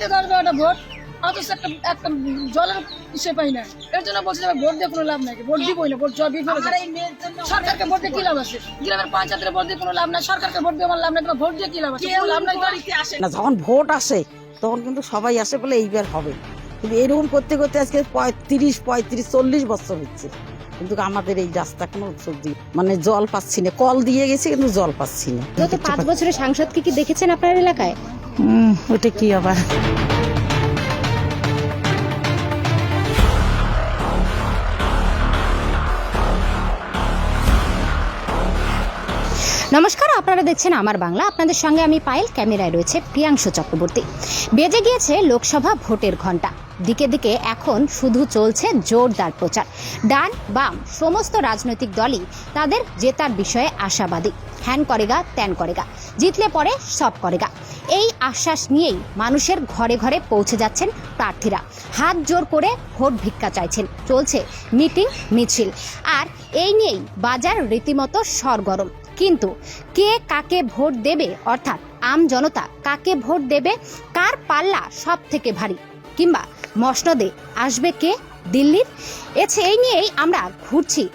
চাইতে বারোটা ভোট? অথচ একটা একটা জলের ইসে পাই না। এর জন্য বলছি যে ভোট দিয়ে কোনো লাভ নাই। ভোট দিবই না ভোট জল সরকারকে ভোট দিয়ে কি লাভ আছে? গ্রামের পঞ্চায়েতের ভোট দিয়ে কোনো লাভ নাই সরকারকে ভোট দিয়ে আমার লাভ নাই কোনো ভোট দিয়ে কি লাভ আছে? লাভ নাই না যখন ভোট আসে তখন কিন্তু সবাই আসে বলে এইবার হবে। কিন্তু এরকম করতে করতে আজকে পঁয়ত্রিশ পঁয়ত্রিশ চল্লিশ বছর হচ্ছে। কিন্তু আমাদের এই রাস্তা কোনো সবজি মানে জল পাচ্ছি না। কল দিয়ে গেছে কিন্তু জল পাচ্ছি না। গত পাঁচ বছরের সাংসদকে কি দেখেছেন আপনার এলাকায়? ওটা কি আবার? নমস্কার, আপনারা দেখছেন আমার বাংলা। আপনাদের সঙ্গে আমি পায়েল, ক্যামেরায় রয়েছে প্রিয়াংশু চক্রবর্তী। বেজে গিয়েছে লোকসভা ভোটের ঘণ্টা দিকে দিকে এখন শুধু চলছে জোরদার প্রচার। ডান, বাম, সমস্ত রাজনৈতিক দলই তাদের জেতার বিষয়ে আশাবাদী। হ্যান করেগা, ত্যান করেগা। জিতলে পরে সব করেগা। এই আশ্বাস নিয়েই মানুষের ঘরে ঘরে পৌঁছে যাচ্ছেন প্রার্থীরা। হাত জোর করে ভোট ভিক্ষা চাইছেন। চলছে মিটিং, মিছিল। আর এই নিয়েই বাজার রীতিমতো সরগরম। কিন্তু কে কাকে ভোট দেবে, অর্থাৎ আম জনতা কাকে ভোট দেবে, কার পাল্লা সব থেকে ভারী? কিংবা মসনদে আসবে কে দিল্লির? এছে এই নিয়েই আমরা ঘুরছি।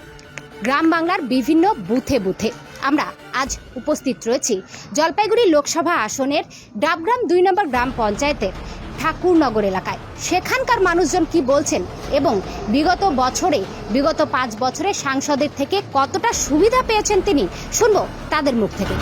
গ্রাম বাংলার বিভিন্ন বুথে বুথে। আমরা আজ উপস্থিত রয়েছি। জলপাইগুড়ি লোকসভা আসনের ডাবগ্রাম দুই নম্বর গ্রাম পঞ্চায়েতের ঠাকুরনগর এলাকায়। সেখানকার মানুষজন কি বলছেন এবং বিগত বছরে, বিগত পাঁচ বছরে সাংসদের থেকে কতটা সুবিধা পেয়েছেন তিনি? শুনব তাদের মুখ থেকে।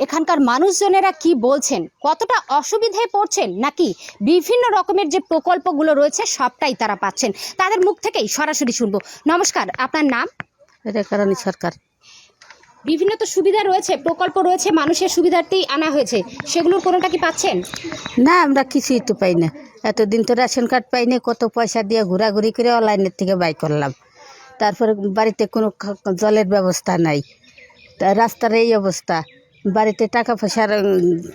এখানকার মানুষজনেরা কি বলছেন? কতটা অসুবিধায় পড়ছেন? নাকি বিভিন্ন রকমের যে প্রকল্পগুলো রয়েছে সবটাই তারা পাচ্ছেন? তাদের মুখ থেকেই সরাসরি শুনব। নমস্কার আপনার নাম? কারণে সরকার। বিভিন্ন তো সুবিধা রয়েছে প্রকল্প রয়েছে মানুষের সুবিধার্থে আনা হয়েছে। সেগুলোর কোনোটা কি পাচ্ছেন? না আমরা কিছুই তো পাই না। এতদিন তো রেশন কার্ড পাই না কত পয়সা দিয়ে ঘোরাঘুরি করে অনলাইনের থেকে বাই করলাম। তারপরে বাড়িতে কোনো জলের ব্যবস্থা নাই। তা রাস্তার এই অবস্থা। বাড়িতে টাকা পয়সার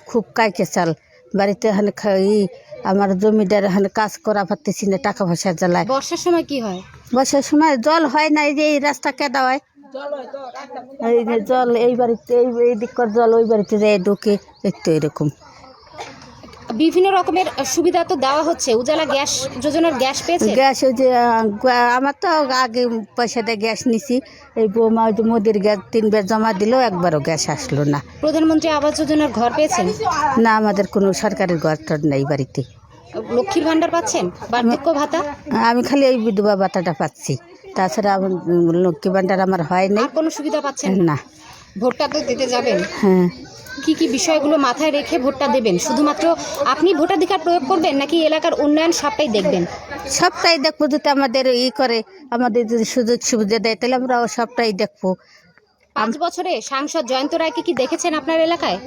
খুব কাইকে চাল। বাড়িতে হান খাই ই আমার জমিদার এখানে কাজ করা পারতেছি না টাকা পয়সা জ্বালায়। বর্ষার সময় কি হয়? বর্ষার সময় জল হয় না এই যে এই রাস্তা কেদা হয়। এই যে জল এই বাড়িতে এই এই দিককার জল ওই বাড়িতে যায় ঢুকে একটু এরকম। বিভিন্ন রকমের সুবিধা তো দেওয়া হচ্ছে। উজালা গ্যাস যোজনার গ্যাস পেয়েছে? গ্যাস ওই যে আমার তো আগে পয়সা দিয়ে গ্যাস নিছি। এই বৌমা ওই যে মোদির গ্যাস তিনবার জমা দিলেও একবারও গ্যাস আসলো না। প্রধানমন্ত্রী আবাস যোজনার ঘর পেয়েছেন? না আমাদের কোনো সরকারের ঘর টর নেই বাড়িতে। লক্ষ্মীর ভান্ডার পাচ্ছেন? বার্ধক্য ভাতা? আমি খালি এই বিধবা ভাতাটা পাচ্ছি। তাছাড়া লক্ষ্মী ভাণ্ডার আমার হয় আর কোনো সুবিধা পাচ্ছেন? না। ভোটটা তো দিতে যাবেন। হ্যাঁ। কি কি বিষয়গুলো মাথায় রেখে ভোটটা দেবেন? শুধুমাত্র আপনি ভোটাধিকার প্রয়োগ করবেন নাকি এলাকার উন্নয়ন সবটাই দেখবেন? সবটাই দেখব যদি আমাদের ই করে আমাদের যদি সুযোগ সুবিধা দেয় তাহলে আমরা সবটাই দেখব। পাঁচ বছরে সাংসদ জয়ন্ত রায়কে কি দেখেছেন আপনার এলাকায়?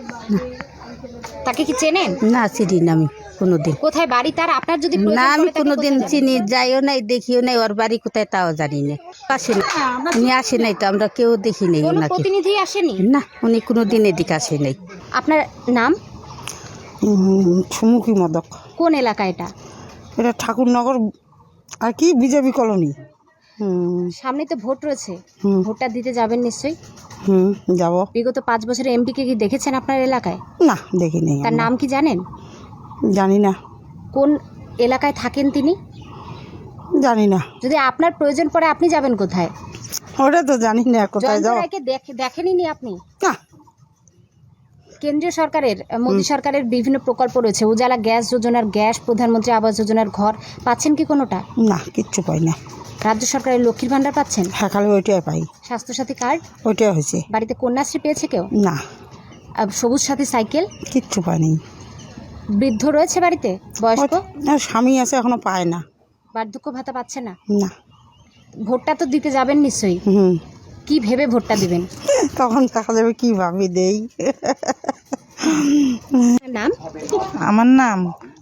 তাকে কি চেনেন? না চিনি না আমি কোনোদিন। কোথায় বাড়ি? তার আপনার যদি না আমি কোনোদিন চিনি যাইও নাই দেখিও নাই ওর বাড়ি কোথায় তাও জানি না। আসে না উনি আসে নাই তো আমরা কেউ দেখি নাই ওনাকে। প্রতিনিধি আসেনি? না উনি কোনোদিন এদিকে আসে নাই। আপনার নাম? সুমুখী মদক। কোন এলাকা এটা? এটা ঠাকুরনগর আর কি বিজেপি কলোনি। সামনে তো ভোট রয়েছে। ভোটটা দিতে যাবেন নিশ্চয়ই। হুম যাব। বিগত পাঁচ বছরে এমপিকে কি দেখেছেন আপনার এলাকায়? না দেখিনি তার নাম কি জানেন? জানি না। কোন এলাকায় থাকেন তিনি? জানি না। যদি আপনার প্রয়োজন পড়ে আপনি যাবেন কোথায়? ওটা তো জানি না কোথায় যাব। দেখে দেখেনি নি আপনি? কেন্দ্রীয় সরকারের মোদী সরকারের বিভিন্ন প্রকল্প রয়েছে। উজালা গ্যাস যোজনার গ্যাস প্রধানমন্ত্রী আবাস যোজনার ঘর পাচ্ছেন কি কোনোটা? না কিচ্ছু পাই না। রাজ্য সরকারের লক্ষ্মীর ভান্ডার পাচ্ছেন? হ্যাঁ খালি ওইটাই পাই। স্বাস্থ্যসাথী কার্ড? ওইটাই হয়েছে। বাড়িতে কন্যাশ্রী পেয়েছে কেউ? না। আহ, সবুজ সাথী সাইকেল? কিচ্ছু পাইনি বৃদ্ধ রয়েছে বাড়িতে? বয়স্ক? না স্বামী আছে এখনও পায় না। বার্ধক্য ভাতা পাচ্ছে না? না। ভোটটা তো দিতে যাবেন নিশ্চয়ই। হুম। কি ভেবে ভোটটা দিবেন? তখন দেখা যাবে কি ভাবি দেই। নাম? আমার নাম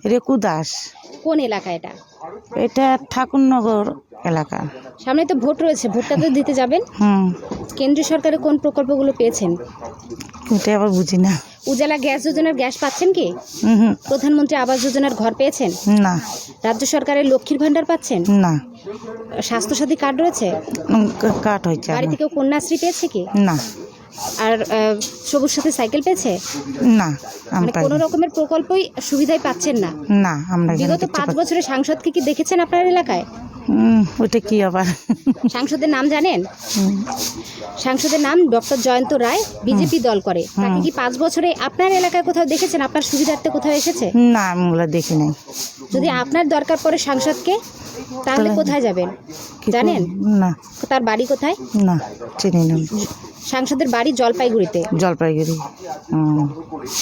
রেকু দাস। কোন এলাকা এটা? এটা ঠাকুরনগর এলাকা। সামনে তো ভোট রয়েছে ভোটটা তো দিতে যাবেন। হুম। কেন্দ্রীয় সরকারের কোন প্রকল্পগুলো পেয়েছেন? ওটা আবার বুঝি না। উজালা গ্যাস যোজনার গ্যাস পাচ্ছেন কি? হুম হুম। প্রধানমন্ত্রী আবাস যোজনার ঘর পেয়েছেন? না। রাজ্য সরকারের লক্ষ্মীর ভান্ডার পাচ্ছেন? না। স্বাস্থ্যসাথী কার্ড রয়েছে? উম, কা- কাট হয়েছে বাড়ি। থেকেও কন্যাশ্রী পেয়েছে কি? না। আর সবুজ সাথে সাইকেল পেয়েছে? না মানে আমরা কোনো রকমের প্রকল্পই সুবিধাই পাচ্ছেন না। না আমরা বিগত পাঁচ বছরের সাংসদকে কি দেখেছেন আপনার এলাকায়? ওটা কি আবার? সাংসদের নাম জানেন? সাংসদের নাম ডক্টর জয়ন্ত রায় বিজেপি দল করে। তাকে কি পাঁচ বছরে আপনার এলাকায় কোথাও দেখেছেন? আপনার সুবিধার্থে কোথাও এসেছে? না আমি দেখি নাই। যদি আপনার দরকার পড়ে সাংসদকে তাহলে তাহলে- কোথায় যাবেন? জানেন? না। তার বাড়ি কোথায়? না চিনি না। সাংসদের বাড়ি জলপাইগুড়িতে। জলপাইগুড়ি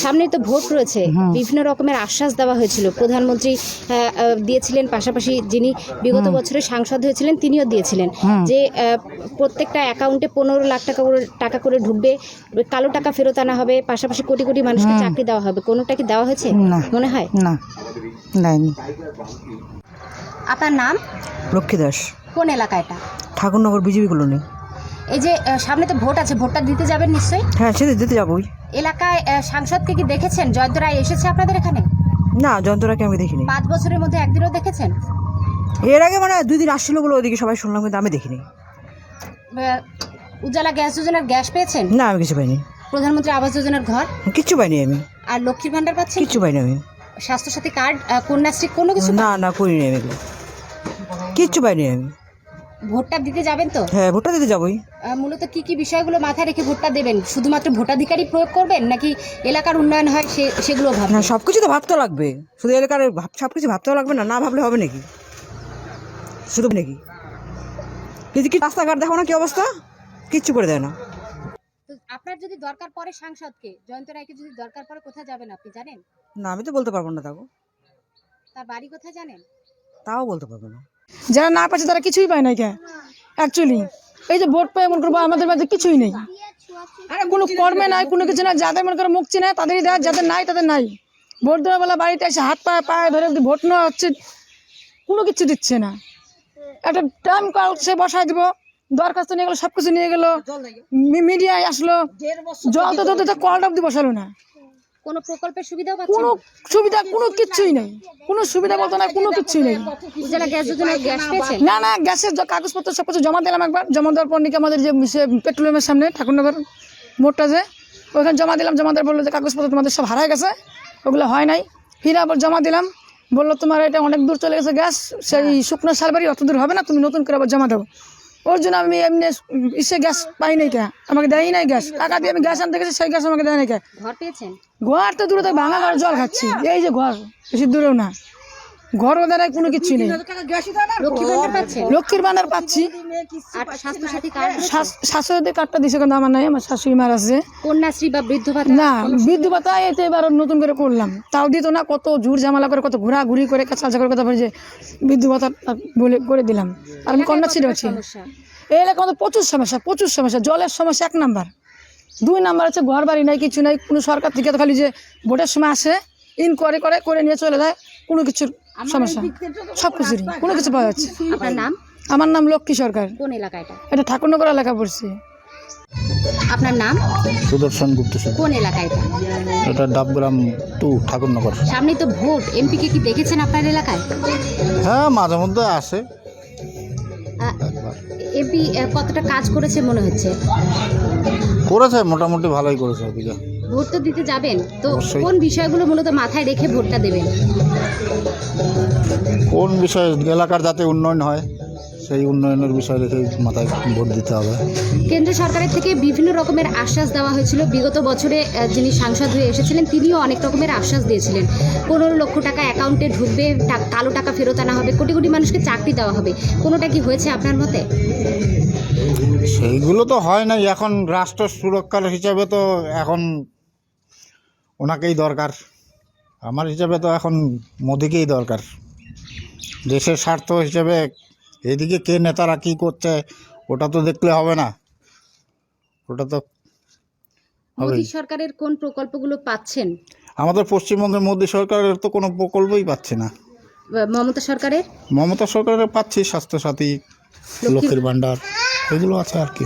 সামনে তো ভোট রয়েছে। বিভিন্ন রকমের আশ্বাস দেওয়া হয়েছিল। প্রধানমন্ত্রী দিয়েছিলেন পাশাপাশি যিনি বিগত বছরে সাংসদ হয়েছিলেন তিনিও দিয়েছিলেন। যে প্রত্যেকটা অ্যাকাউন্টে পনেরো লাখ টাকা করে টাকা করে ঢুকবে কালো টাকা ফেরত আনা হবে পাশাপাশি কোটি কোটি মানুষকে চাকরি দেওয়া হবে। কোনোটা কি দেওয়া হয়েছে? না। মনে হয়? না। আপনার নাম? লক্ষ্মী দাস। কোন এলাকা এটা? Thakurnagar BJP colony. এই যে সামনে তো ভোট আছে ভোটটা দিতে যাবেন নিশ্চয়ই? হ্যাঁ সেটা দিতে যাবোই। এলাকায় সাংসদকে কি দেখেছেন? জয়ন্ত রায় এসেছে আপনাদের এখানে? না যন্ত্রটাকে আমি দেখিনি। পাঁচ বছরের মধ্যে একদিনও দেখেছেন? এর আগে মানে দুই দিন আসছিল বলে ওদিকে সবাই শুনলাম কিন্তু আমি দেখিনি। উজালা গ্যাস যোজনার গ্যাস পেয়েছেন? না আমি কিছু পাইনি। প্রধানমন্ত্রী আবাস যোজনার ঘর? কিচ্ছু পাইনি আমি। আর লক্ষ্মীর ভান্ডার পাচ্ছেন? কিচ্ছু পাইনি আমি। স্বাস্থ্যসাথী কার্ড কন্যাশ্রী কোনো কিছু না না করিনি আমি কিচ্ছু পাইনি আমি। ভোটটা দিতে যাবেন তো? হ্যাঁ ভোটটা দিতে যাবোই। মূলত কি কি বিষয়গুলো মাথায় রেখে ভোটটা দেবেন? শুধুমাত্র ভোটাধিকারই প্রয়োগ করবেন নাকি এলাকার উন্নয়ন হয় সে সেগুলো ভাববেন? হ্যাঁ সব কিছু তো ভাবতে লাগবে। শুধু এলাকার ভাব- সব কিছু ভাবতেও লাগবে না না ভাবলে হবে নাকি? শুধু নাকি? কিন্তু কি রাস্তাঘাট দেখো না কি অবস্থা? কিচ্ছু করে দেয় না। তো আপনার যদি দরকার পড়ে সাংসদকে জয়ন্ত রায়কে যদি দরকার পড়ে কোথায় যাবেন আপনি জানেন? না আমি তো বলতে পারব না তাও। তার বাড়ি কোথায় জানেন? তাও বলতে পারব না। যারা না পাচ্ছে তারা কিছুই পায় না কে? অ্যাকচুয়ালি এই যে ভোট পেয়ে মনে করব আমাদের মাঝে কিছুই নেই। কোনো কর্মে নাই কোনো কিছু নাই যাদের মনে করো মুখ চিনে তাদেরই দেয় যাদের নাই তাদের নাই। ভোট দেওয়ার বেলা বাড়িতে এসে হাত পায়ে পায়ে ধরে ভোট নেওয়া হচ্ছে কোনো কিছু দিচ্ছে না। একটা টাইম সে বসায় দিব দরখাস্ত নিয়ে গেলো সব কিছু নিয়ে গেলো মিডিয়ায় আসলো জল তো তো- তো কলটা অব্দি বসালো না। কোনো প্রকল্পের সুবিধাও পাচ্ছেন কোনো সুবিধা কোনো কিচ্ছুই নেই। কোনো সুবিধা বলতো না কোনো কিচ্ছুই নেই। উজালা গ্যাস যোজনার গ্যাস পেয়েছেন না না গ্যাসের য- কাগজপত্র সব কিছু জমা দিলাম একবার। জমা দেওয়ার পর নাকি আমাদের যে সে পেট্রোলিয়ামের সামনে ঠাকুরনগর মোড়টা যে ওইখানে জমা দিলাম জমা দেওয়ার বলল যে কাগজপত্র তোমাদের সব হারায় গেছে ওগুলো হয় নাই। ফিরে আবার জমা দিলাম। বলল তোমার এটা অনেক দূর চলে গেছে গ্যাস সেই শুকনো সালবাড়ি অত দূর হবে না তুমি নতুন করে আবার জমা দেবো ওর জন্য আমি এমনি ইসে গ্যাস পাই নাই কে? আমাকে দেয় নাই গ্যাস। টাকা দিয়ে আমি গ্যাস আনতে গেছি সেই গ্যাস আমাকে দেয় নাই কে? ঘর পেয়েছেন? ঘর তো দূরে তো ভাঙা ঘর জল খাচ্ছি। এই যে ঘর বেশি দূরেও না। ঘর ওদের কোনো কিচ্ছু নেই। লক্ষ্মীর বানার পাচ্ছি। স্বাস্থ্যসাথী কার্ডটা দিছে কিন্তু আমার নাই আমার শাশুড়ি মার আছে। কন্যাশ্রী বা বৃদ্ধ ভাতা না বিদ্যুৎ ভাতা এতে এবার নতুন করে করলাম। তাও দিত না কত ঝুড় ঝামেলা করে কত ঘোরাঘুরি করে কাছা করে কথা বলে যে বিদ্যুৎ ভাতা বলে করে দিলাম। আর আমি কন্যাশ্রী আছি। সমস্যা? এই এলাকা আমাদের প্রচুর সমস্যা প্রচুর সমস্যা। জলের সমস্যা এক নাম্বার। দুই নাম্বার হচ্ছে ঘর বাড়ি নাই কিছু নাই। কোনো সরকার থেকে তো খালি যে ভোটের সময় আসে ইনকোয়ারি করে করে নিয়ে চলে যায়। কোনো কিছুর সমস্যা। সব কিছুরই। কোনো কিছু পাওয়া যাচ্ছে। আপনার নাম? আমার নাম লক্ষ্মী সরকার। কোন এলাকা এটা এটা ঠাকুরনগর এলাকা পড়ছে। আপনার নাম? সুদর্শন গুপ্ত। কোন এলাকা এটা এটা ডাবগ্রাম টু ঠাকুরনগর। সামনেই তো ভোট। এমপি কে কি দেখেছেন আপনার এলাকায়? হ্যাঁ মাঝে মধ্যে আসে। এমপি কতটা কাজ করেছে মনে হচ্ছে? করেছে মোটামুটি ভালোই করেছে ওদিকে। ভোট তো দিতে যাবেন। তো কোন বিষয়গুলো মূলত মাথায় রেখে ভোটটা দেবেন? কোন বিষয়ে এলাকার যাতে উন্নয়ন হয় সেই উন্নয়নের বিষয় রেখে মাথায় ভোট দিতে হবে। কেন্দ্র সরকারের থেকে বিভিন্ন রকমের আশ্বাস দেওয়া হয়েছিল। বিগত বছরে যিনি সাংসদ হয়ে এসেছিলেন তিনিও অনেক রকমের আশ্বাস দিয়েছিলেন। পনেরো লক্ষ টাকা অ্যাকাউন্টে ঢুকবে কালো টাকা ফেরত আনা হবে কোটি কোটি মানুষকে চাকরি দেওয়া হবে। কোনোটা কি হয়েছে আপনার মতে? সেইগুলো তো হয় না এখন রাষ্ট্র সুরক্ষার হিসাবে তো এখন ওনাকেই দরকার। আমার হিসাবে তো এখন মোদিকেই দরকার। দেশের স্বার্থ হিসেবে এদিকে কে নেতারা কী করছে ওটা তো দেখলে হবে না। ওটা তো মোদী সরকারের কোন প্রকল্পগুলো পাচ্ছেন? আমাদের পশ্চিমবঙ্গের মোদী সরকারের তো কোনো প্রকল্পই পাচ্ছে না। মমতা সরকারের? মমতা সরকারের পাচ্ছি স্বাস্থ্যসাথী লক্ষ্মীর ভাণ্ডার এগুলো আছে আর কি।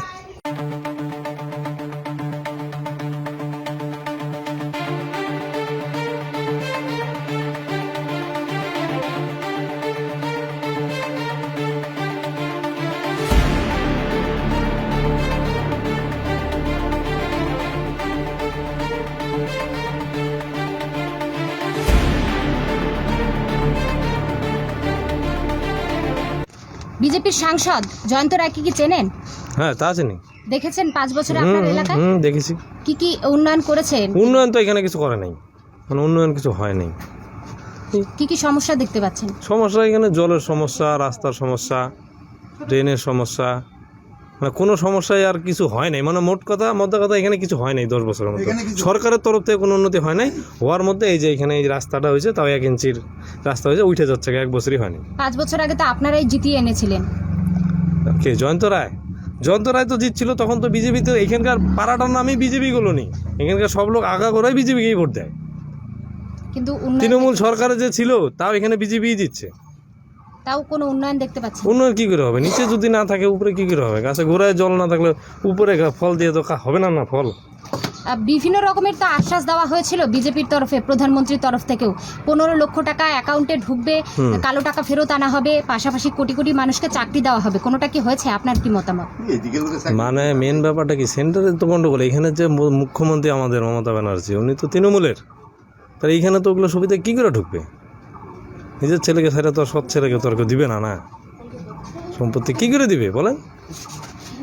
সাংসদ জয়ন্ত রায়কে কি চেনেন? হ্যাঁ তা আছে নি দেখেছেন পাঁচ বছরে আপনার এলাকায়? হুম দেখেছি। কি কি উন্নয়ন করেছেন? উন্নয়ন তো এখানে কিছু করে নাই। মানে উন্নয়ন কিছু হয় নাই। কি কি সমস্যা দেখতে পাচ্ছেন? সমস্যা এখানে জলের সমস্যা রাস্তার সমস্যা ড্রেনের সমস্যা। মানে কোনো সমস্যায় আর কিছু হয় নাই। মানে মোট কথা মধ্যে কথা এখানে কিছু হয় নাই দশ বছরের মধ্যে সরকারের তরফ থেকে কোনো উন্নতি হয় নাই। হওয়ার মধ্যে এই যে এখানে এই রাস্তাটা হয়েছে তাও এক ইঞ্চির রাস্তা হয়েছে উঠে যাচ্ছে এক বছরই হয়নি পাঁচ বছর আগে তো আপনারাই জিতিয়ে এনেছিলেন। কে জয়ন্ত রায়? জয়ন্ত রায় তো জিতছিল তখন তো বিজেপি তো এখানকার পাড়াটার নামই বিজেপি গুলো নি এখানকার সব লোক আগা করাই বিজেপিকেই ভোট দেয়। কিন্তু তৃণমূল সরকারে যে ছিল তাও এখানে বিজেপিই দিচ্ছে তাও কোনো উন্নয়ন দেখতে পাচ্ছেন না। উন্নয়ন কি করে হবে? নিচে যদি না থাকে উপরে কি করে হবে? গাছে গোড়ায় জল না থাকলে উপরে ফল দিয়ে তো হবে না না ফল? বিভিন্ন রকমের তো আশ্বাস দেওয়া হয়েছিল বিজেপির তরফে প্রধানমন্ত্রীর তরফ থেকেও। পনেরো লক্ষ টাকা অ্যাকাউন্টে ঢুকবে কালো টাকা ফেরত আনা হবে পাশাপাশি কোটি কোটি মানুষকে চাকরি দেওয়া হবে। কোনোটা কি হয়েছে? আপনার কি মতামত? মানে মেন ব্যাপারটা কি? সেন্টারের তো গন্ডগোল। এখানে যে মুখ্যমন্ত্রী আমাদের মমতা ব্যানার্জি উনি তো তৃণমূলের। তাহলে এইখানে তো ওগুলো সুবিধা কী করে ঢুকবে? নিজের ছেলেকে সেটা তো সৎ ছেলেকে তো আর কেউ দিবে না না? সম্পত্তি কী করে দিবে বলেন?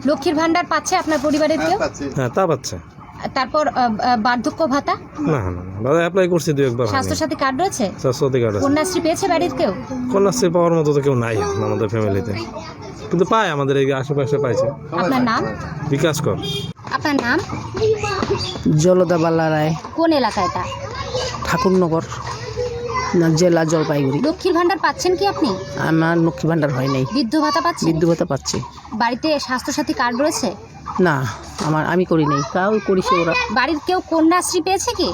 লক্ষ্মীর ভান্ডার পাচ্ছে আপনার পরিবারের কেউ? হ্যাঁ তা পাচ্ছে। তারপর বার্ধক্য ভাতা? না না না দাদা অ্যাপ্লাই করছি দু একবার স্বাস্থ্য সাথী কার্ড রয়েছে? স্বাস্থ্যসাথী কার্ড আছে। কন্যাশ্রী পেয়েছে বাড়ির কেউ? কন্যাশ্রী পাওয়ার মতো তো কেউ নাই আমাদের ফ্যামিলিতে কিন্তু পায় আমাদের এই আশেপাশে পাইছে। আপনার নাম? বিকাশ কর। আপনার নাম? জলদা বাল্লা রায়। কোন এলাকা এটা? ঠাকুরনগর। জেলা জলপাইগুড়ি। লক্ষ্মীর ভান্ডার পাচ্ছেন কি আপনি? আমার লক্ষ্মী ভাণ্ডার হয় নাই। বৃদ্ধ ভাতা পাচ্ছেন? বৃদ্ধ ভাতা পাচ্ছি। বাড়িতে স্বাস্থ্যসাথী কার্ড রয়েছে? না আমার আমি করি নাই। কাউ করিছে ওরা। বাড়ির কেউ কন্যাশ্রী পেয়েছে কি?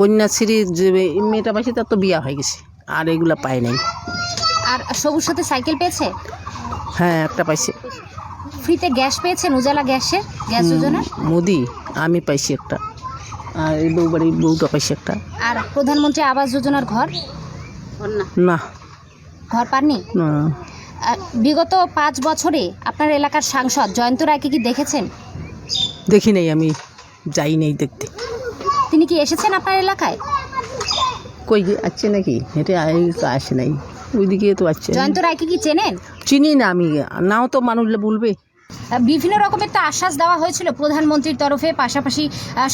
কন্যাশ্রী যে মেয়েটা পাইছে তার তো বিয়া হয়ে গেছে। আর এগুলা পায় নাই। আর সবুজ সাথে সাইকেল পেয়েছে? হ্যাঁ একটা পাইছে। ফ্রিতে গ্যাস পেয়েছেন? উজালা গ্যাসের গ্যাস যোজনা মোদি আমি পাইছি একটা। আর এই বউ বাড়ির বউটা পাইছে একটা। আর প্রধানমন্ত্রী আবাস যোজনার ঘর? না। ঘর পাননি? না। আর বিগত পাঁচ বছরে আপনার এলাকার সাংসদ জয়ন্ত রায়কে কি দেখেছেন? দেখি নাই আমি যাই নাই দেখতে। তিনি কি এসেছেন আপনার এলাকায়? কই আসছে নাকি? হেঁটে আসে নাই। ওইদিকে তো আসছে জয়ন্ত রায়কে কি চেনেন? চিনি না আমি নাও তো মানুষ বলবে। বিভিন্ন রকমের তো আশ্বাস দেওয়া হয়েছিল প্রধানমন্ত্রীর তরফে পাশাপাশি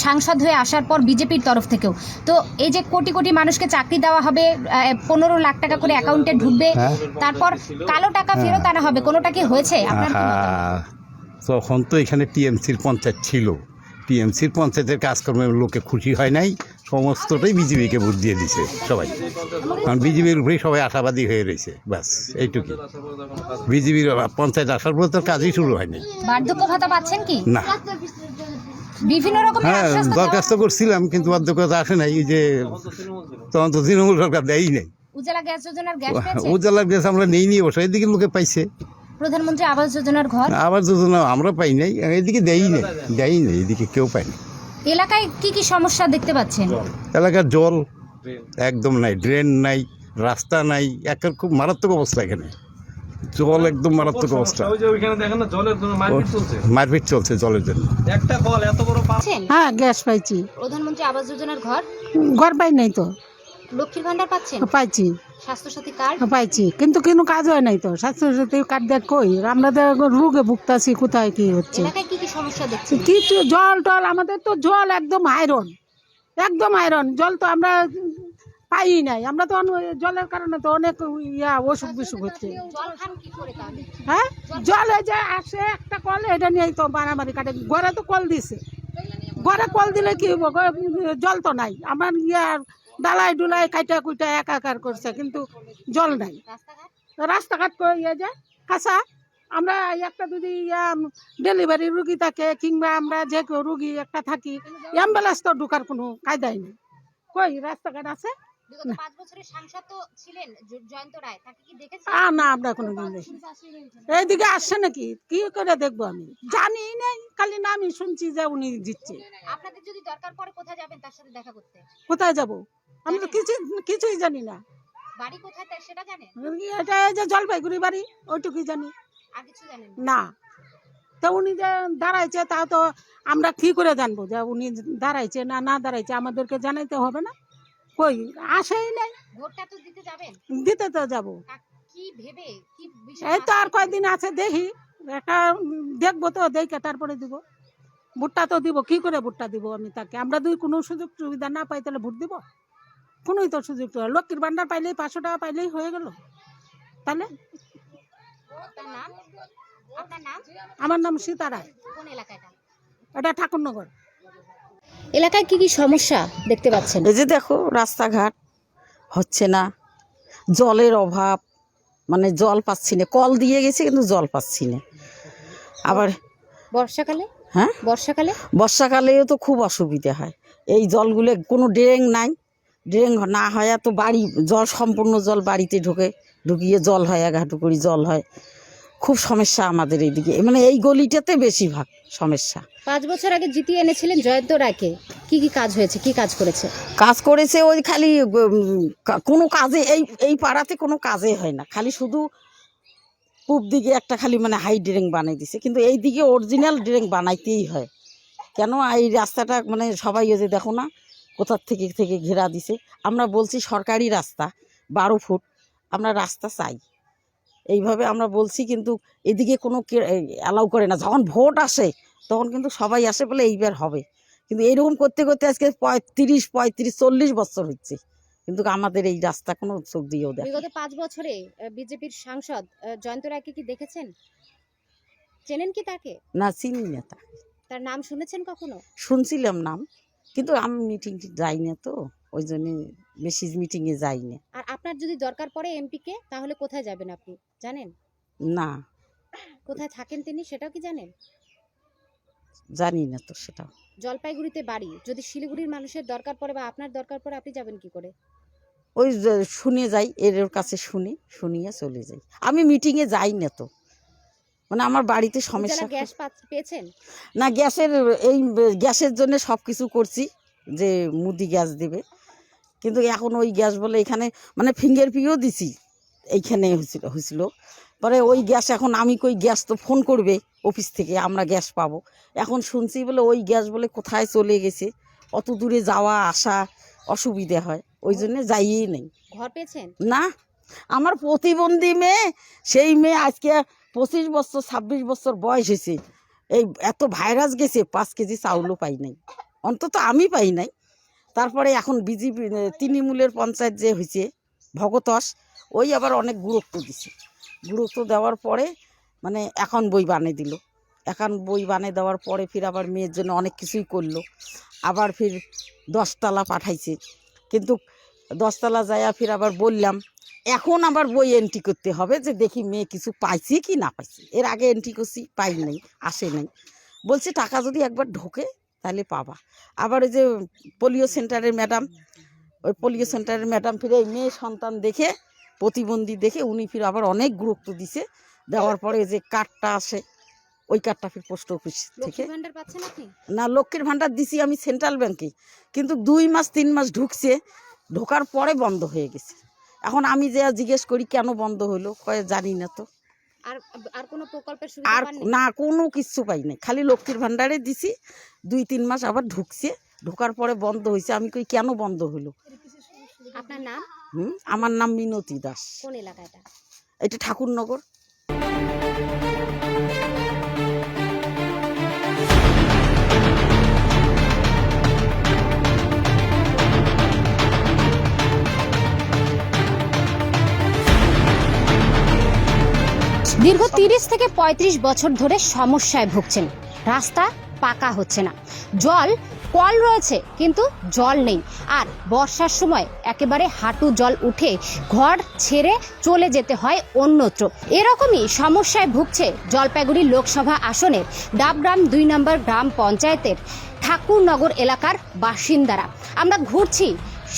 সাংসদ হয়ে আসার পর বিজেপির তরফ থেকেও। তো এই যে কোটি কোটি মানুষকে চাকরি দেওয়া হবে পনেরো লাখ টাকা করে অ্যাকাউন্টে ঢুকবে তারপর কালো টাকা ফেরত আনা হবে কোনোটা কি হয়েছে? আপনার কি তখন তো এখানে টিএমসির পঞ্চায়েত ছিল। টিএমসির পঞ্চায়েতের কাজকর্মের লোকে খুশি হয় নাই। সমস্তটাই বিজেপিকে ভোট দিয়ে দিছে সবাই। কারণ বিজেপির উপরেই সবাই আশাবাদী হয়ে রয়েছে ব্যাস এইটুকু। বিজেপির পঞ্চায়েত আসার পর তো কাজই শুরু হয়নি। বার্ধক্য ভাতা পাচ্ছেন কি? না। বিভিন্ন রকমের হ্যাঁ দরখাস্ত করছিলাম কিন্তু বাধ্যকতা আসে নাই যে তখন তো তৃণমূল সরকার দেয়ই নাই। উজালা গ্যাস যোজনার গ্যাস পেয়েছে? গ্যাস আমরা নেই নি অবশ্য এদিকে লোকে পাইছে। প্রধানমন্ত্রী আবাস যোজনার ঘর? আবার যোজনা আমরা পাই নাই এদিকে দেয়ই নাই দেয়ই নাই এদিকে কেউ পায়নি এলাকায় কি কি সমস্যা দেখতে পাচ্ছেন? এলাকার জল একদম নাই ড্রেন নাই রাস্তা নাই একের খুব মারাত্মক অবস্থা এখানে। জল একদম মারাত্মক অবস্থা। ওই যে ওইখানে দেখেন না জলের জন্য মারপিট চলছে? জলের জন্য। একটা কল এত বড় পা- পাচ্ছেন হ্যাঁ গ্যাস পাইছি। প্রধানমন্ত্রী আবাস যোজনার ঘর? ঘর পাই নাই তো। লক্ষ্মীর ভান্ডার পাচ্ছেন? পাইছি। স্বাস্থ্যসাথী কার্ড? পাইছি। কিন্তু কোনো কাজ হয় নাই তো। স্বাস্থ্যসাথী কার্ড দেখ কই? আমরা তো রোগে ভুগতাছি কোথায় কি হচ্ছে? এলাকায় কি কি সমস্যা দেখছেন? কিছু জল টল আমাদের তো জল একদম আয়রন। একদম আয়রন। জল তো আমরা পাই নাই। আমরা তো জলের কারণে তো অনেক ইয়া অসুখ বিসুখ হচ্ছে। কি হ্যাঁ? জল এই যে আসে একটা কল এটা নিয়েই তো মারামারি কাটে। ঘরে তো কল দিছে। ঘরে কল দিলে কি হব জল তো নাই। আমার ইয়া ডালাই ডুলাই কাইটা কুইটা একাকার করছে কিন্তু জল নাই। রাস্তাঘাট করে ইয়ে যায় কাঁচা। আমরা একটা যদি ডেলিভারি রুগী থাকে কিংবা আমরা যে কেউ রুগী একটা থাকি অ্যাম্বুলেন্স তো ঢুকার কোনো কায়দাই নেই। কই রাস্তাঘাট আছে? বিগত পাঁচ বছরের সাংসদ তো ছিলেন জ- জয়ন্ত রায় তাকে কি দেখেছেন? আ না আমরা কোনো এইদিকে আসছে নাকি? কি করে দেখব আমি? জানি নাই খালি না আমি শুনছি যে উনি দিচ্ছে। আপনাদের যদি দরকার পড়ে কোথায় যাবেন তার সাথে দেখা করতে। কোথায় যাব? আমি তো কিছু কিছুই জানি না। বাড়ি কোথায় তাই সেটা জানেন? এটা এই যে জলপাইগুড়ি বাড়ি ওইটুকুই জানি। আর কিছু জানেন না? তো উনি যে দাঁড়াইছে তা তো আমরা কি করে জানব যে উনি দাঁড়াইছে না না দাঁড়াইছে? আমাদেরকে জানাইতে হবে না। কই আসেই নাই। ভোটটা তো দিতে যাবেন? দিতে তো যাব। কা- কি ভেবে কি বিষয়? এই তো আর কয়দিন আছে দেখি। একটা দেখব তো দেখে তারপরে দিব। ভোটটা তো দিব কি করে ভোটটা দিব আমি তাকে? আমরা দুই কোনো সুযোগ সুবিধা না পাই তাহলে ভোট দিব? কোনোই তো সুযোগ সুবিধা লক্ষ্মীর ভান্ডার পাইলেই পাঁচশো টাকা পাইলেই হয়ে গেল। তাহলে? আমার নাম সীতারায় কোন এলাকাটা? এটা ঠাকুরনগর। এলাকায় কি কি সমস্যা দেখতে পাচ্ছেন? এই যে দেখো রাস্তাঘাট হচ্ছে না। জলের অভাব মানে জল পাচ্ছি না। কল দিয়ে গেছে কিন্তু জল পাচ্ছি না। আবার বর্ষাকালে? হ্যাঁ? বর্ষাকালে? বর্ষাকালেও তো খুব অসুবিধা হয়। এই জলগুলো কোনো ড্রেন নাই। ড্রেন না হয় তো বাড়ি জল সম্পূর্ণ জল বাড়িতে ঢোকে ঢুকিয়ে জল হয় এক হাঁটু করে জল হয়। খুব সমস্যা আমাদের এইদিকে। মানে এই গলিটাতে বেশিরভাগ সমস্যা। পাঁচ বছর আগে জিতিয়ে এনেছিলেন জয়ন্ত রায়কে কি কি কাজ হয়েছে? কি কাজ করেছে? কাজ করেছে ওই খালি কোনো কাজে এই এই পাড়াতে কোনো কাজে হয় না। খালি শুধু পূব দিকে একটা খালি মানে হাই ড্রেন বানিয়ে দিছে। কিন্তু এই দিকে অরিজিনাল ড্রেন বানাইতেই হয়। কেন? এই রাস্তাটা মানে সবাই যে দেখো না কোথার থেকে থেকে ঘেরা দিছে। আমরা বলছি সরকারি রাস্তা বারো ফুট। আমরা রাস্তা চাই। এইভাবে আমরা বলছি কিন্তু এদিকে কোনো অ্যালাউ করে না। যখন ভোট আসে তখন কিন্তু সবাই আসে বলে এইবার হবে। কিন্তু এরকম করতে করতে আজকে পঁয়ত্রিশ পঁয়ত্রিশ চল্লিশ বছর হচ্ছে। কিন্তু আমাদের এই রাস্তা কোনো চোখ দিয়েও দেয় বিগত পাঁচ বছরে বিজেপির সাংসদ জয়ন্ত রায়কে কি দেখেছেন? চেনেন কি তাকে? না চিনি না তার নাম শুনেছেন কখনো? শুনছিলাম নাম। কিন্তু আমি মিটিং যাই না তো ওই জন্যে বেশি মিটিংয়ে যাই না। আর আপনার যদি দরকার পড়ে এমপি কে তাহলে কোথায় যাবেন আপনি জানেন? না। কোথায় থাকেন তিনি সেটাও কি জানেন? জানি না তো সেটা জলপাইগুড়িতে বাড়ি যদি শিলিগুড়ির মানুষের দরকার পড়ে বা আপনার দরকার পড়ে আপনি যাবেন কি করে? ওই শুনে যাই এর কাছে শুনি শুনিয়ে চলে যাই। আমি মিটিংয়ে যাই না তো। মানে আমার বাড়িতে সমস্যা গ্যাস পেয়েছেন? না গ্যাসের এই গ্যাসের জন্য সব কিছু করছি যে মুদি গ্যাস দেবে। কিন্তু এখন ওই গ্যাস বলে এখানে মানে ফিঙ্গার পিও দিছি এইখানে হয়েছিল হয়েছিল। পরে ওই গ্যাস এখন আমি কই গ্যাস তো ফোন করবে অফিস থেকে আমরা গ্যাস পাবো। এখন শুনছি বলে ওই গ্যাস বলে কোথায় চলে গেছে অত দূরে যাওয়া আসা অসুবিধে হয় ওই জন্য যাইই নেই। ঘর পেয়েছেন? না আমার প্রতিবন্ধী মেয়ে সেই মেয়ে আজকে পঁচিশ বছর, ছাব্বিশ বছর বয়স হয়েছে। এই এত ভাইরাস গেছে, পাঁচ কেজি চাউলও পাই নাই। অন্তত আমি পাই নাই। তারপরে এখন বিজেপি তৃণমূলের পঞ্চায়েত যে হয়েছে ভগতস ওই আবার অনেক গুরুত্ব দিছে। গুরুত্ব দেওয়ার পরে মানে এখন বই বানিয়ে দিল। এখন বই বানিয়ে দেওয়ার পরে ফির আবার মেয়ের জন্য অনেক কিছুই করল। আবার ফির দশতলা পাঠাইছে। কিন্তু দশতলা যাইয়া ফির আবার বললাম এখন আবার বই এন্ট্রি করতে হবে যে দেখি মেয়ে কিছু পাইছে কি না পাইছে। এর আগে এন্ট্রি করছি পাই নাই আসে নাই। বলছে টাকা যদি একবার ঢোকে তাহলে পাবা। আবার ওই যে পোলিও সেন্টারের ম্যাডাম ওই পোলিও সেন্টারের ম্যাডাম ফিরে এই মেয়ে সন্তান দেখে প্রতিবন্ধী দেখে উনি ফির আবার অনেক গুরুত্ব দিছে। দেওয়ার পরে যে কার্ডটা আসে ওই কার্ডটা ফির পোস্ট অফিস থেকে। না লক্ষ্মীর ভাণ্ডার দিছি আমি সেন্ট্রাল ব্যাংকে কিন্তু দুই মাস তিন মাস ঢুকছে ঢোকার পরে বন্ধ হয়ে গেছে। এখন আমি যে জিজ্ঞেস করি কেন বন্ধ হলো? কয়ে জানি না তো। আর আর কোনো প্রকল্পের সুবিধা আর না কোনো কিচ্ছু পাই নাই খালি লক্ষ্মীর ভাণ্ডারে দিছি দুই তিন মাস আবার ঢুকছে। ঢোকার পরে বন্ধ হয়েছে। আমি কই কেন বন্ধ হলো? আপনার নাম? হুম? আমার নাম মিনতি দাস। কোন এটা ঠাকুরনগর। দীর্ঘ তিরিশ থেকে ৩৫ বছর ধরে সমস্যায় ভুগছেন। রাস্তা পাকা হচ্ছে না। জল, কল রয়েছে, কিন্তু জল নেই। আর বর্ষার সময় একেবারে হাঁটু জল উঠে ঘর ছেড়ে চলে যেতে হয় অন্যত্র। এরকমই সমস্যায় ভুগছে জলপাইগুড়ি লোকসভা আসনের ডাবগ্রাম দুই নম্বর গ্রাম পঞ্চায়েতের ঠাকুরনগর এলাকার বাসিন্দারা। আমরা ঘুরছি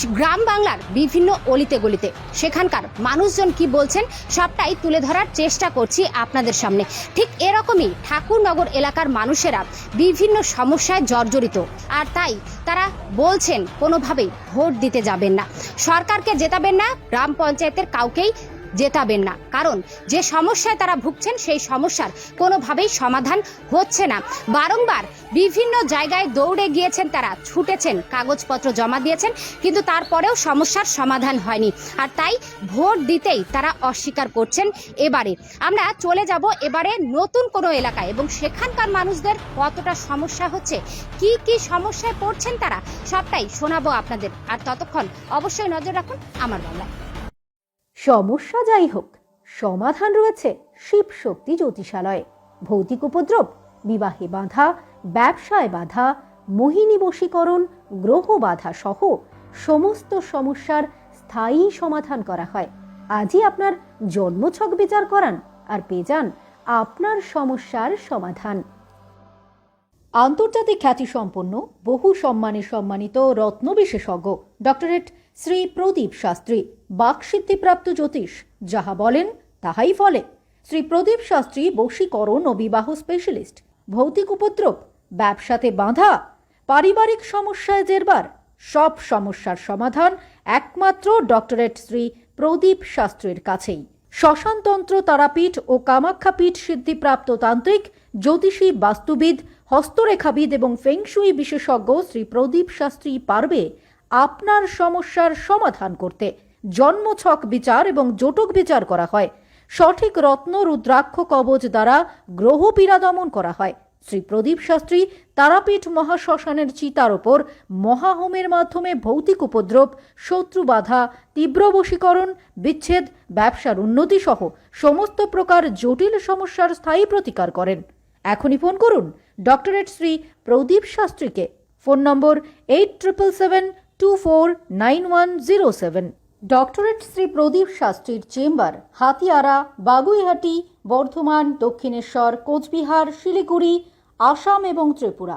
গ্রাম বাংলার বিভিন্ন অলিতে গলিতে। সেখানকার মানুষজন কি বলছেন, সবটাই তুলে ধরার চেষ্টা করছি আপনাদের সামনে। ঠিক এরকমই ঠাকুরনগর এলাকার মানুষেরা বিভিন্ন সমস্যায় জর্জরিত। আর তাই তারা বলছেন, কোনোভাবেই ভোট দিতে যাবেন না। সরকারকে জেতাবেন না, গ্রাম পঞ্চায়েতের কাউকেই জেতাবেন না। কারণ যে সমস্যায় তারা ভুগছেন, সেই সমস্যার কোনোভাবেই সমাধান হচ্ছে না। বারংবার বিভিন্ন জায়গায় দৌড়ে গিয়েছেন তারা, ছুটেছেন, কাগজপত্র জমা দিয়েছেন, কিন্তু তারপরেও সমস্যার সমাধান হয়নি। আর তাই ভোট দিতেই তারা অস্বীকার করছেন এবারে। আমরা চলে যাব এবারে নতুন কোনো এলাকায় এবং সেখানকার মানুষদের কতটা সমস্যা হচ্ছে, কি কি সমস্যায় পড়ছেন তারা, সবটাই শোনাবো আপনাদের। আর ততক্ষণ অবশ্যই নজর রাখুন আমার বাংলায় সমস্যা যাই হোক, সমাধান রয়েছে শিব শক্তি জ্যোতিষালয়ে। ভৌতিক উপদ্রব, বিবাহে বাধা, ব্যবসায় বাধা, মোহিনী বশীকরণ, গ্রহ বাধা সহ সমস্ত সমস্যার স্থায়ী সমাধান করা হয়। আজই আপনার জন্মছক বিচার করান আর পেয়ে যান আপনার সমস্যার সমাধান। আন্তর্জাতিক খ্যাতিসম্পন্ন, বহু সম্মানে সম্মানিত রত্ন বিশেষজ্ঞ ডক্টরেট শ্রী প্রদীপ শাস্ত্রী বাকসিদ্ধিপ্রাপ্ত জ্যোতিষ, যাহা বলেন, তাহাই ফলে। শ্রী প্রদীপ শাস্ত্রী বশীকরণ ও বিবাহ স্পেশালিস্ট ভৌতিক উপদ্রব, ব্যবসাতে বাঁধা, পারিবারিক সমস্যায় জেরবার, সব সমস্যার সমাধান একমাত্র ডক্টরেট শ্রী প্রদীপ শাস্ত্রীর কাছেই। শ্মশানতন্ত্র তারাপীঠ ও কামাখ্যাপীঠ সিদ্ধিপ্রাপ্ত তান্ত্রিক, জ্যোতিষী বাস্তুবিদ হস্তরেখাবিদ এবং ফেংশুই বিশেষজ্ঞ শ্রী প্রদীপ শাস্ত্রী পারবে আপনার সমস্যার সমাধান করতে। জন্মছক বিচার এবং জটক বিচার করা হয়। সঠিক রত্ন, রুদ্রাক্ষ কবচ দ্বারা গ্রহ পীড়া দমন করা হয়। শ্রী প্রদীপ শাস্ত্রী তারাপীঠ মহাশ্মশানের চিতার ওপর মহাহোমের মাধ্যমে ভৌতিক উপদ্রব, শত্রু বাধা, তীব্র বশীকরণ, বিচ্ছেদ, ব্যবসার উন্নতি সহ সমস্ত প্রকার জটিল সমস্যার স্থায়ী প্রতিকার করেন। এখনই ফোন করুন doctorate Shri Pradip শাস্ত্রীকে। Phone number eight triple seven two four nine one zero seven doctorate Shri Pradip শাস্ত্রীর chamber, Hatiara, Baguiati, Bardhaman, Dakshineswar, Coochbehar, Siliguri, Assam এবং ত্রিপুরা।